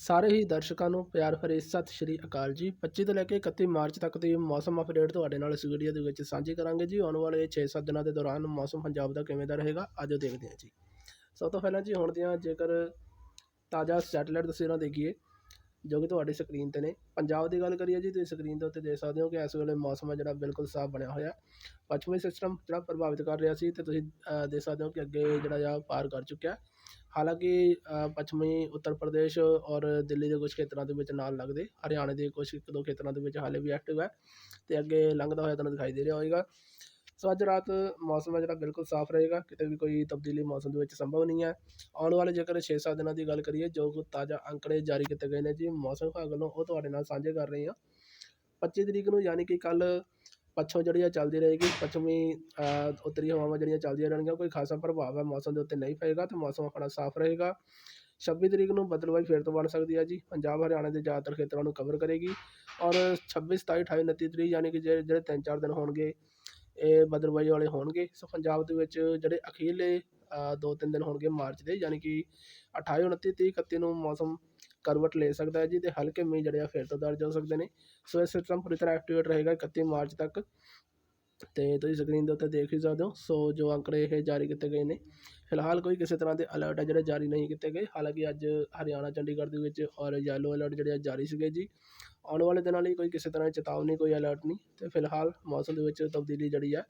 ਸਾਰੇ ਹੀ ਦਰਸ਼ਕਾਂ ਨੂੰ ਪਿਆਰ ਭਰੀ ਸਤਿ ਸ਼੍ਰੀ ਅਕਾਲ ਜੀ। 25 ਤੋਂ ਲੈ ਕੇ 31 ਮਾਰਚ ਤੱਕ ਦੀ ਮੌਸਮ ਅਪਡੇਟ ਤੁਹਾਡੇ ਨਾਲ ਇਸ ਵੀਡੀਓ ਦੇ ਵਿੱਚ ਸਾਂਝੀ ਕਰਾਂਗੇ ਜੀ। ਆਉਣ ਵਾਲੇ 6-7 ਦਿਨਾਂ ਦੇ ਦੌਰਾਨ ਮੌਸਮ ਪੰਜਾਬ ਦਾ ਕਿਵੇਂ ਦਾ ਰਹੇਗਾ, ਅੱਜ ਦੇਖਦੇ ਹਾਂ ਜੀ। ਸਭ ਤੋਂ ਪਹਿਲਾਂ ਜੀ ਹੁਣ ਦੀਆਂ ਜੇਕਰ ਤਾਜ਼ਾ ਸੈਟਲਾਈਟ ਤਸਵੀਰਾਂ ਦੇਖੀਏ ਜੋ ਕਿ ਤੁਹਾਡੀ ਸਕਰੀਨ ਤੇ ਨੇ। ਪੰਜਾਬ ਦੀ ਗੱਲ ਕਰੀਏ ਜੀ, ਤੁਸੀਂ ਸਕਰੀਨ ਦੇ ਉੱਤੇ ਦੇਖ ਸਕਦੇ ਹੋ ਕਿ ਇਸ ਵੇਲੇ ਮੌਸਮ ਹੈ ਜਿਹੜਾ ਬਿਲਕੁਲ ਸਾਫ਼ ਬਣਿਆ ਹੋਇਆ ਪੱਛਮੀ ਸਿਸਟਮ ਜਿਹੜਾ ਪ੍ਰਭਾਵਿਤ ਕਰ ਰਿਹਾ ਸੀ ਅਤੇ ਤੁਸੀਂ ਦੇਖ ਸਕਦੇ ਹੋ ਕਿ ਅੱਗੇ ਜਿਹੜਾ ਆ ਪਾਰ ਕਰ ਚੁੱਕਿਆ ਹਾਲਾਂਕਿ ਪੱਛਮੀ, ਉੱਤਰ ਪ੍ਰਦੇਸ਼ ਔਰ ਦਿੱਲੀ ਦੇ ਕੁਝ ਖੇਤਰਾਂ ਦੇ ਵਿੱਚ ਨਾਲ ਲੱਗਦੇ। ਹਰਿਆਣੇ ਦੇ ਕੁਛ ਇੱਕ ਦੋ ਖੇਤਰਾਂ ਦੇ ਵਿੱਚ ਹਾਲੇ ਵੀ ਐਕਟਿਵ ਹੈ। ਅਤੇ ਅੱਗੇ ਲੰਘਦਾ ਹੋਇਆ ਤੁਹਾਨੂੰ ਦਿਖਾਈ ਦੇ ਰਿਹਾ ਹੋਏਗਾ ਸੋ ਅੱਜ ਰਾਤ ਮੌਸਮ ਹੈ ਜਿਹੜਾ ਬਿਲਕੁਲ ਸਾਫ਼ ਰਹੇਗਾ ਕਿਤੇ ਵੀ ਕੋਈ ਤਬਦੀਲੀ ਮੌਸਮ ਦੇ ਵਿੱਚ ਸੰਭਵ ਨਹੀਂ ਹੈ। ਆਉਣ ਵਾਲੇ ਜੇਕਰ 6-7 ਦਿਨਾਂ ਦੀ ਗੱਲ ਕਰੀਏ ਜੋ ਤਾਜ਼ਾ ਅੰਕੜੇ ਜਾਰੀ ਕੀਤੇ ਗਏ ਨੇ ਜੀ ਮੌਸਮ ਵਿਭਾਗ ਵੱਲੋਂ ਉਹ ਤੁਹਾਡੇ ਨਾਲ ਸਾਂਝੇ ਕਰ ਰਹੇ ਹਾਂ। 25 ਤਰੀਕ ਨੂੰ ਯਾਨੀ ਕਿ ਕੱਲ ਪੱਛੋਂ ਜਿਹੜੀ ਆ ਚੱਲਦੀ ਰਹੇਗੀ। ਪੱਛਮੀ ਅ, ਉੱਤਰੀ ਹਵਾਵਾਂ ਜਿਹੜੀਆਂ ਚੱਲਦੀਆਂ ਰਹਿਣਗੀਆਂ ਕੋਈ ਖਾਸਾ ਪ੍ਰਭਾਵ ਹੈ ਮੌਸਮ ਦੇ ਉੱਤੇ ਨਹੀਂ ਪਏਗਾ ਤੇ ਮੌਸਮ ਆਪਣਾ ਸਾਫ਼ ਰਹੇਗਾ। 26 ਤਰੀਕ ਨੂੰ ਬਦਲਵਾਈ ਫੇਰ ਤੋਂ ਬਣ ਸਕਦੀ ਹੈ ਜੀ। ਪੰਜਾਬ ਹਰਿਆਣਾ ਦੇ ਜ਼ਿਆਦਾਤਰ ਖੇਤਰਾਂ ਨੂੰ ਕਵਰ ਕਰੇਗੀ। ਔਰ 26 27 28 29 ਤਰੀਕ ਯਾਨੀ ਕਿ ਜਿਹੜੇ ਜਿਹੜੇ ਤਿੰਨ ਚਾਰ ਦਿਨ ਹੋਣਗੇ ਇਹ ਬੱਦਲਵਾਈ ਵਾਲੇ ਹੋਣਗੇ। ਸੋ ਪੰਜਾਬ ਦੇ ਵਿੱਚ ਜਿਹੜੇ ਅਖੀਰਲੇ ਦੋ ਤਿੰਨ ਦਿਨ ਹੋਣਗੇ ਮਾਰਚ ਦੇ, ਯਾਨੀ ਕਿ 28 29 30 31 ਨੂੰ ਮੌਸਮ ਕਰਵਟ ਲੈ ਸਕਦਾ ਹੈ ਜੀ ਤੇ ਹਲਕੇ ਮੀਂਹ ਜਿਹੜੇ ਆ ਫਿਰ ਤੋਂ ਦਰਜ ਹੋ ਸਕਦੇ ਨੇ। ਸੋ ਇਹ ਸਿਸਟਮ ਪੂਰੀ ਤਰ੍ਹਾਂ ਐਕਟੀਵੇਟ ਰਹੇਗਾ 31 ਮਾਰਚ ਤੱਕ ਤੇ ਤੁਸੀਂ ਸਕਰੀਨ ਦੇ ਉੱਤੇ ਦੇਖ ਹੀ ਸਕਦੇ ਹੋ। ਸੋ ਜੋ ਅੰਕੜੇ ਇਹ ਜਾਰੀ ਕੀਤੇ ਗਏ ਨੇ ਫਿਲਹਾਲ ਕੋਈ ਕਿਸੇ ਤਰ੍ਹਾਂ ਦੇ ਅਲਰਟ ਹੈ ਜਿਹੜੇ ਜਾਰੀ ਨਹੀਂ ਕੀਤੇ ਗਏ। ਹਾਲਾਂਕਿ ਅੱਜ ਹਰਿਆਣਾ, ਚੰਡੀਗੜ੍ਹ ਦੇ ਵਿੱਚ ਔਰ ਯੈਲੋ ਅਲਰਟ ਜਿਹੜੇ ਆ ਜਾਰੀ ਸੀਗੇ ਜੀ। ਆਉਣ ਵਾਲੇ ਦਿਨਾਂ ਲਈ ਕੋਈ ਕਿਸੇ ਤਰ੍ਹਾਂ ਦੀ ਚੇਤਾਵਨੀ, ਕੋਈ ਅਲਰਟ ਨਹੀਂ ਤੇ ਫਿਲਹਾਲ ਮੌਸਮ ਦੇ ਵਿੱਚ ਤਬਦੀਲੀ ਜਿਹੜੀ ਹੈ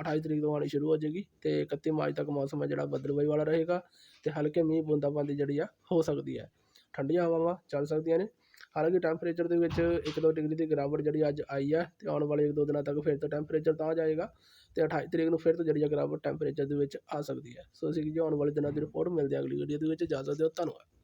28 ਤਰੀਕ ਤੋਂ ਆਉਣੀ ਸ਼ੁਰੂ ਹੋ ਜਾਏਗੀ ਤੇ 31 ਮਾਰਚ ਤੱਕ ਮੌਸਮ ਹੈ ਜਿਹੜਾ ਬੱਦਲਵਾਈ ਵਾਲਾ ਰਹੇਗਾ ਤੇ ਹਲਕੇ ਮੀਂਹ ਬੂੰਦਾਬਾਂਦੀ ਜਿਹੜੀ ਆ ਹੋ ਸਕਦੀ ਹੈ ਠੰਡੀਆਂ ਹਵਾਵਾਂ ਚੱਲ ਸਕਦੀਆਂ ਨੇ। ਹਾਲਾਂਕਿ ਟੈਂਪਰੇਚਰ ਦੇ ਵਿੱਚ 1-2 ਡਿਗਰੀ ਦੀ ਗਿਰਾਵਟ ਜਿਹੜੀ ਅੱਜ ਆਈ ਹੈ ਅਤੇ ਆਉਣ ਵਾਲੇ 1-2 ਦਿਨਾਂ ਤੱਕ ਫਿਰ ਤੋਂ ਟੈਂਪਰੇਚਰ ਤਾਂ ਜਾਏਗਾ ਅਤੇ ਅਠਾਈ ਤਰੀਕ ਨੂੰ ਫਿਰ ਤੋਂ ਜਿਹੜੀ ਆ ਗਿਰਾਵਟ ਟੈਂਪਰੇਚਰ ਦੇ ਵਿੱਚ ਆ ਸਕਦੀ ਹੈ। ਸੋ ਅਸੀਂ ਜੀ ਆਉਣ ਵਾਲੇ ਦਿਨਾਂ ਦੀ ਰਿਪੋਰਟ ਮਿਲਦੇ ਹਾਂ ਅਗਲੀ ਵੀਡੀਓ ਦੇ ਵਿੱਚ। ਇਜਾਜ਼ਤ ਦਿਓ, ਧੰਨਵਾਦ।